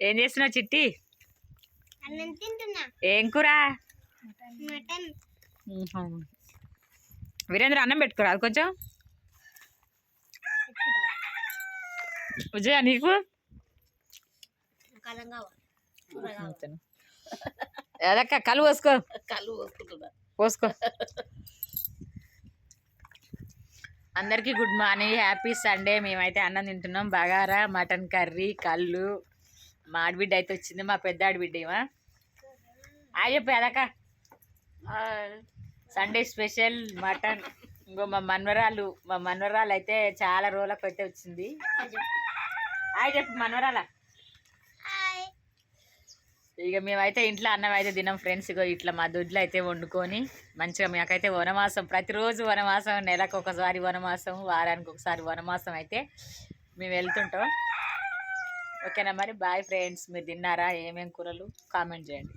ఏం చేస్తున్నావు చిట్టి? ఏం కూర. వీరేంద్ర అన్నం పెట్టుకోరా అది కొంచెం. విజయ నీకు? కాలం అదక్క కలు పోసుకో. కళ్ళు పోసుకుంటున్నా. పోసుకో. అందరికీ గుడ్ మార్నింగ్ హ్యాపీ సండే. మేమైతే అన్నం తింటున్నాం. బగారా మటన్ కర్రీ కళ్ళు. మా ఆడబిడ్డ అయితే వచ్చింది మా పెద్ద ఆడబిడ్డ ఏమా ఆ చెప్పు అదక్క సండే స్పెషల్ మటన్. ఇంకో మా మన్వరాలు మా మన్వరాలు అయితే చాలా రోజులకు అయితే వచ్చింది. హాయ్ చెప్పు మన్వరాల. ఇక మేమైతే ఇంట్లో అన్నం అయితే తిన్నాం ఫ్రెండ్స్ ఇగో ఇట్లా మా దొడ్లు అయితే వండుకొని మంచిగా మాకైతే వనమాసం ప్రతిరోజు వనమాసం నెలకు ఒకసారి వనమాసం వారానికి ఒకసారి వనమాసం అయితే మేము వెళ్తుంటాం. ఓకేనా మరి? Bye friends. మీరు తిన్నారా? ఏమేం కూరలు? కామెంట్ చేయండి.